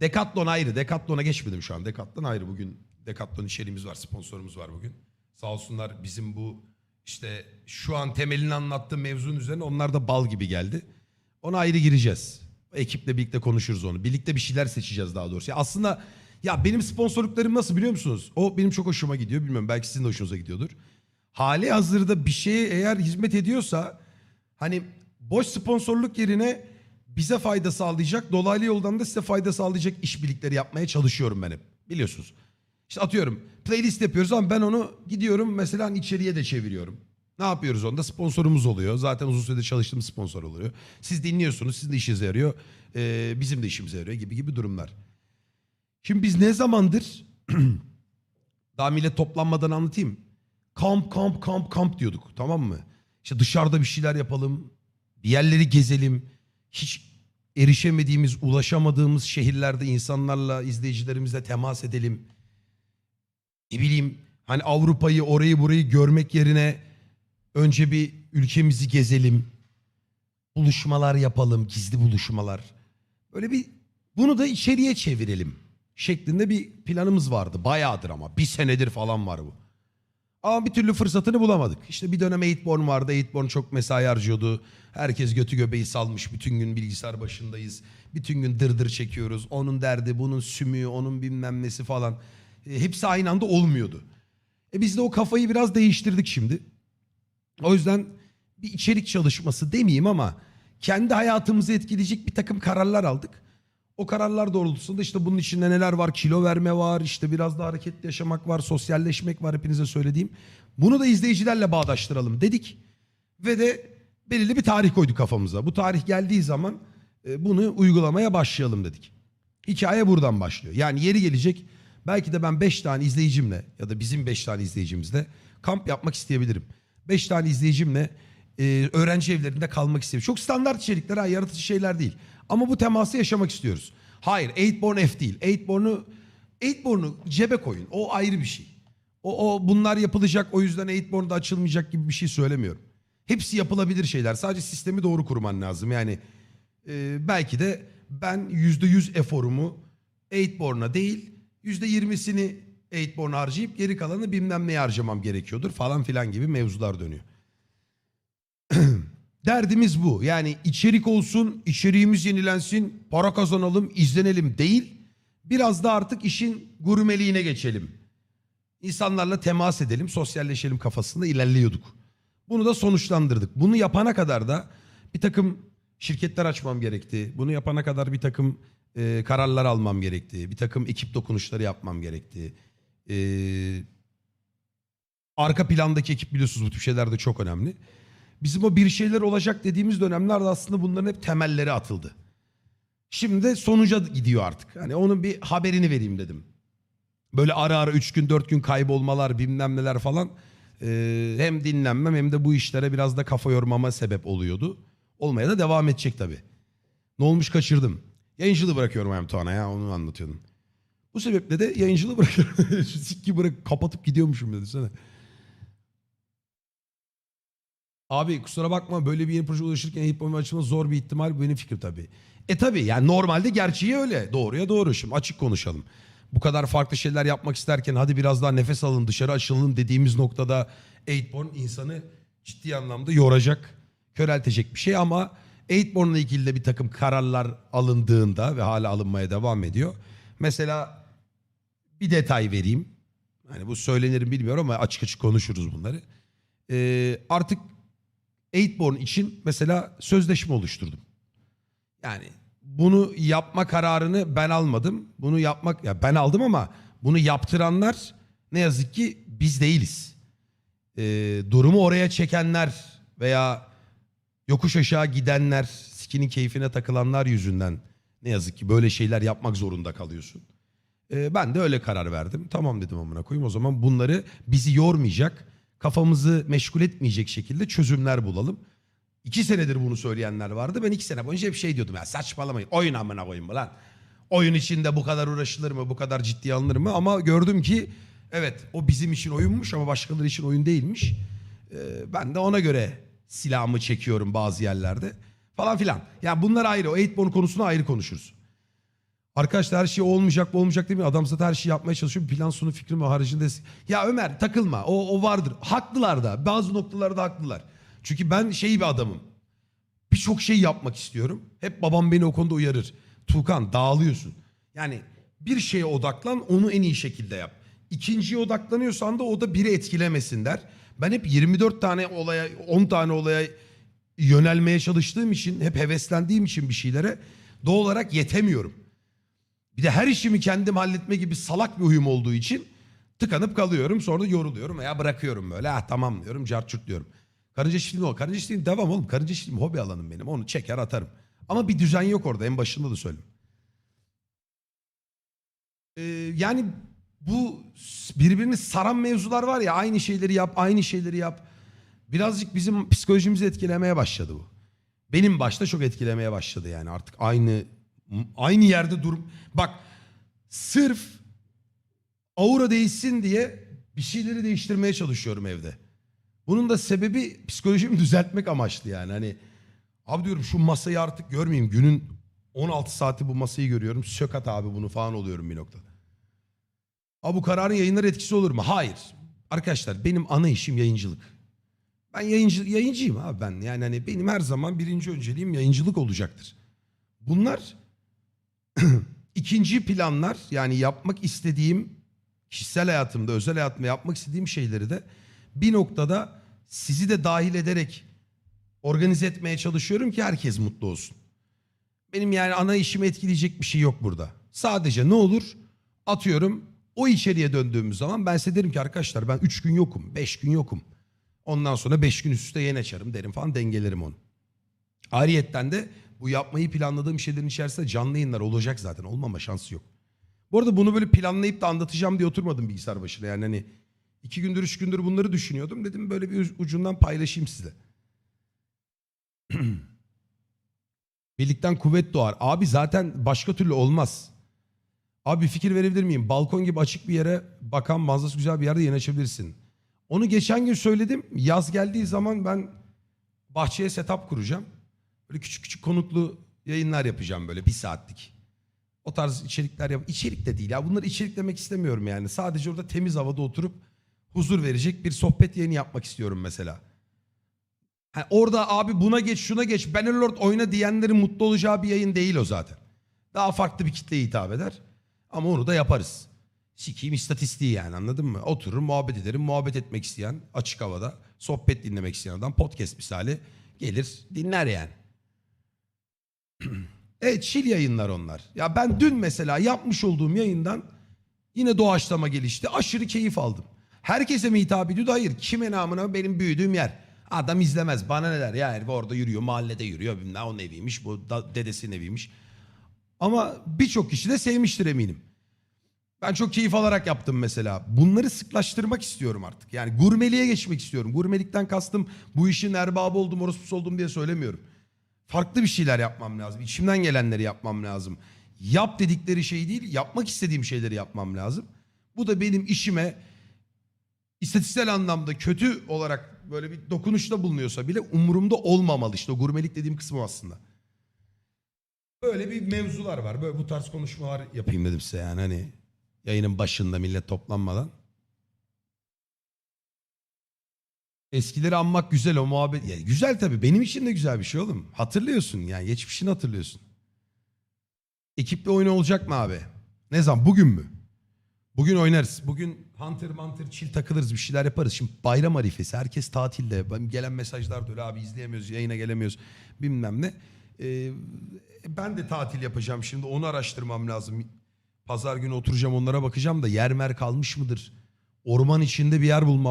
Decathlon ayrı. Decathlon'a geçmedim şu an. Decathlon ayrı. Bugün Decathlon içeriğimiz var. Sponsorumuz var bugün. Sağ olsunlar bizim bu işte şu an temelini anlattığım mevzunun üzerine onlar da bal gibi geldi. Ona ayrı gireceğiz. Ekiple birlikte konuşuruz onu. Birlikte bir şeyler seçeceğiz daha doğrusu. Ya aslında ya benim sponsorluklarım nasıl biliyor musunuz? O benim çok hoşuma gidiyor. Bilmiyorum belki sizin de hoşunuza gidiyordur. Hali hazırda bir şeye eğer hizmet ediyorsa hani boş sponsorluk yerine bize fayda sağlayacak, dolaylı yoldan da size fayda sağlayacak işbirlikleri yapmaya çalışıyorum ben hep. Biliyorsunuz. İşte atıyorum playlist yapıyoruz ama ben onu gidiyorum mesela içeriye de çeviriyorum. Ne yapıyoruz onda? Sponsorumuz oluyor. Zaten uzun süredir çalıştığımız sponsor oluyor. Siz dinliyorsunuz, sizin de işinize yarıyor. Ee, bizim de işimize yarıyor gibi gibi durumlar. Şimdi biz ne zamandır daha millet toplanmadan anlatayım. Kamp kamp kamp kamp diyorduk tamam mı? İşte dışarıda bir şeyler yapalım. Bir yerleri gezelim. Hiç erişemediğimiz, ulaşamadığımız şehirlerde insanlarla, izleyicilerimizle temas edelim. Ne bileyim hani Avrupa'yı, orayı burayı görmek yerine önce bir ülkemizi gezelim. Buluşmalar yapalım, gizli buluşmalar. Böyle bir bunu da içeriye çevirelim şeklinde bir planımız vardı. Bayağıdır ama bir senedir falan var bu. Ama bir türlü fırsatını bulamadık. İşte bir dönem Eightborn vardı. Eightborn çok mesai harcıyordu. Herkes götü göbeği salmış. Bütün gün bilgisayar başındayız. Bütün gün dırdır çekiyoruz. Onun derdi, bunun sümüğü, onun bilmem nesi falan. E, hepsi aynı anda olmuyordu. E biz de o kafayı biraz değiştirdik şimdi. O yüzden bir içerik çalışması demeyeyim ama kendi hayatımızı etkileyecek bir takım kararlar aldık. O kararlar doğrultusunda işte bunun içinde neler var? Kilo verme var, işte biraz da hareketli yaşamak var, sosyalleşmek var hepinize söylediğim. Bunu da izleyicilerle bağdaştıralım dedik. Ve de belirli bir tarih koyduk kafamıza. Bu tarih geldiği zaman e, bunu uygulamaya başlayalım dedik. Hikaye buradan başlıyor. Yani yeri gelecek belki de ben 5 tane izleyicimle ya da bizim 5 tane izleyicimizle kamp yapmak isteyebilirim. 5 tane izleyicimle e, öğrenci evlerinde kalmak isteyebilirim. Çok standart içerikler, ha, yaratıcı şeyler değil. Ama bu teması yaşamak istiyoruz. Hayır, Eightborn F değil. Eightborn'u Eightborn'u cebe koyun. O ayrı bir şey. O, o bunlar yapılacak o yüzden Eightborn'da açılmayacak gibi bir şey söylemiyorum. Hepsi yapılabilir şeyler. Sadece sistemi doğru kurman lazım. Yani e, belki de ben %100 eforumu Eightborn'a değil %20'sini Eightborn'a harcayıp geri kalanı bilmem neye harcamam gerekiyordur falan filan gibi mevzular dönüyor. Derdimiz bu. Yani içerik olsun, içeriğimiz yenilensin, para kazanalım, izlenelim değil. Biraz da artık işin gurmeliğine geçelim. İnsanlarla temas edelim, sosyalleşelim kafasında ilerliyorduk. Bunu da sonuçlandırdık. Bunu yapana kadar da bir takım şirketler açmam gerekti. Bunu yapana kadar bir takım e, kararlar almam gerekti. Bir takım ekip dokunuşları yapmam gerekti. E, arka plandaki ekip biliyorsunuz bu tip şeyler de çok önemli. Bizim o bir şeyler olacak dediğimiz dönemlerde aslında bunların hep temelleri atıldı. Şimdi sonuca gidiyor artık. Hani onun bir haberini vereyim dedim. Böyle ara ara üç gün dört gün kaybolmalar bilmem neler falan. e, hem dinlenmem hem de bu işlere biraz da kafa yormama sebep oluyordu. Olmaya da devam edecek tabii. Ne olmuş kaçırdım. Yayıncılığı bırakıyorum hem Tuana ya onu anlatıyordum. Bu sebeple de yayıncılığı bırakıyorum. Sikki bırak kapatıp gidiyormuşum dedi sana. Abi kusura bakma böyle bir yeni proje ulaşırken Eyüp Boyma açılması zor bir ihtimal bu benim fikrim tabii. E tabii yani normalde gerçeği öyle. Doğruya doğru şimdi açık konuşalım. Bu kadar farklı şeyler yapmak isterken hadi biraz daha nefes alın dışarı açılalım dediğimiz noktada Eightborn insanı ciddi anlamda yoracak, köreltecek bir şey ama Eightborn'la ilgili de bir takım kararlar alındığında ve hala alınmaya devam ediyor. Mesela bir detay vereyim. Hani bu söylenir mi bilmiyorum ama açık açık konuşuruz bunları. Ee, artık Eightborn için mesela sözleşme oluşturdum. Yani bunu yapma kararını ben almadım. Bunu yapmak ya ben aldım ama bunu yaptıranlar ne yazık ki biz değiliz. Ee, durumu oraya çekenler veya yokuş aşağı gidenler, sikinin keyfine takılanlar yüzünden ne yazık ki böyle şeyler yapmak zorunda kalıyorsun. Ee, ben de öyle karar verdim. Tamam dedim amına koyayım o zaman bunları bizi yormayacak, kafamızı meşgul etmeyecek şekilde çözümler bulalım. İki senedir bunu söyleyenler vardı. Ben iki sene boyunca hep şey diyordum ya saçmalamayın. Oyun amına mı lan? Oyun içinde bu kadar uğraşılır mı? Bu kadar ciddiye alınır mı? Ama gördüm ki evet o bizim için oyunmuş ama başkaları için oyun değilmiş. Ee, ben de ona göre silahımı çekiyorum bazı yerlerde falan filan. Yani bunlar ayrı. O Eightborn konusunu ayrı konuşuruz. Arkadaşlar her şey olmayacak mı olmayacak değil mi? Adam zaten her şeyi yapmaya çalışıyor. Plan sonu fikrim ve haricinde. Ya Ömer takılma o, o vardır. Haklılar da bazı noktalarda haklılar. Çünkü ben şey bir adamım. Birçok şey yapmak istiyorum. Hep babam beni o konuda uyarır. Tuğkan dağılıyorsun. Yani bir şeye odaklan onu en iyi şekilde yap. İkinciye odaklanıyorsan da o da biri etkilemesin der. Ben hep 24 tane olaya 10 tane olaya yönelmeye çalıştığım için hep heveslendiğim için bir şeylere doğal olarak yetemiyorum. Bir de her işimi kendim halletme gibi salak bir huyum olduğu için tıkanıp kalıyorum. Sonra yoruluyorum veya bırakıyorum böyle. Ah tamam diyorum carçurt diyorum. Karınca çiftliği o. Karınca çiftliği devam oğlum. Karınca çiftliği hobi alanım benim. Onu çeker atarım. Ama bir düzen yok orada. En başında da söyledim. Ee, yani bu birbirini saran mevzular var ya aynı şeyleri yap, aynı şeyleri yap. Birazcık bizim psikolojimizi etkilemeye başladı bu. Benim başta çok etkilemeye başladı yani artık aynı aynı yerde dur. Bak sırf aura değişsin diye bir şeyleri değiştirmeye çalışıyorum evde. Bunun da sebebi psikolojimi düzeltmek amaçlı yani. Hani abi diyorum şu masayı artık görmeyeyim. Günün 16 saati bu masayı görüyorum. Sökat abi bunu falan oluyorum bir noktada. Abi bu kararın yayınlara etkisi olur mu? Hayır. Arkadaşlar benim ana işim yayıncılık. Ben yayıncı, yayıncıyım abi ben. Yani hani benim her zaman birinci önceliğim yayıncılık olacaktır. Bunlar ikinci planlar yani yapmak istediğim kişisel hayatımda, özel hayatımda yapmak istediğim şeyleri de bir noktada sizi de dahil ederek organize etmeye çalışıyorum ki herkes mutlu olsun. Benim yani ana işimi etkileyecek bir şey yok burada. Sadece ne olur atıyorum o içeriye döndüğümüz zaman ben size derim ki arkadaşlar ben 3 gün yokum, 5 gün yokum. Ondan sonra 5 gün üst üste yayın açarım derim falan dengelerim onu. Ayrıyetten de bu yapmayı planladığım şeylerin içerisinde canlı yayınlar olacak zaten. Olmama şansı yok. Bu arada bunu böyle planlayıp da anlatacağım diye oturmadım bilgisayar başına. Yani hani iki gündür üç gündür bunları düşünüyordum. Dedim böyle bir ucundan paylaşayım size. Birlikten kuvvet doğar. Abi zaten başka türlü olmaz. Abi fikir verebilir miyim? Balkon gibi açık bir yere bakan manzarası güzel bir yerde yayın açabilirsin. Onu geçen gün söyledim. Yaz geldiği zaman ben bahçeye setup kuracağım. Böyle küçük küçük konuklu yayınlar yapacağım böyle bir saatlik. O tarz içerikler yap. İçerik de değil ya. Bunları içeriklemek istemiyorum yani. Sadece orada temiz havada oturup huzur verecek bir sohbet yayını yapmak istiyorum mesela. Ha, orada abi buna geç şuna geç Bannerlord oyna diyenlerin mutlu olacağı bir yayın değil o zaten. Daha farklı bir kitleye hitap eder. Ama onu da yaparız. Sikiyim istatistiği yani anladın mı? Oturur muhabbet ederim. Muhabbet etmek isteyen açık havada sohbet dinlemek isteyen adam podcast misali gelir dinler yani. evet chill yayınlar onlar. Ya ben dün mesela yapmış olduğum yayından yine doğaçlama gelişti. Aşırı keyif aldım. Herkese mi hitap ediyordu? Hayır. Kime namına benim büyüdüğüm yer. Adam izlemez. Bana ne der? Ya herif orada yürüyor. Mahallede yürüyor. Bilmem onun eviymiş. Bu da, dedesinin eviymiş. Ama birçok kişi de sevmiştir eminim. Ben çok keyif alarak yaptım mesela. Bunları sıklaştırmak istiyorum artık. Yani gurmeliğe geçmek istiyorum. Gurmelikten kastım bu işin erbabı oldum, orospusu oldum diye söylemiyorum. Farklı bir şeyler yapmam lazım. İçimden gelenleri yapmam lazım. Yap dedikleri şey değil, yapmak istediğim şeyleri yapmam lazım. Bu da benim işime istatistiksel anlamda kötü olarak böyle bir dokunuşta bulunuyorsa bile umurumda olmamalı. İşte o gurmelik dediğim kısmı aslında. Böyle bir mevzular var. Böyle bu tarz konuşmalar yapayım dedim size yani hani yayının başında millet toplanmadan. Eskileri anmak güzel o muhabbet. Ya güzel tabii. Benim için de güzel bir şey oğlum. Hatırlıyorsun yani geçmişini hatırlıyorsun. Ekiple oyun olacak mı abi? Ne zaman? Bugün mü? Bugün oynarız. Bugün Hunter Hunter chill takılırız bir şeyler yaparız. Şimdi bayram arifesi herkes tatilde. Ben gelen mesajlar da öyle abi izleyemiyoruz yayına gelemiyoruz bilmem ne. Ee, ben de tatil yapacağım şimdi onu araştırmam lazım. Pazar günü oturacağım onlara bakacağım da yer mer kalmış mıdır? Orman içinde bir yer bulmam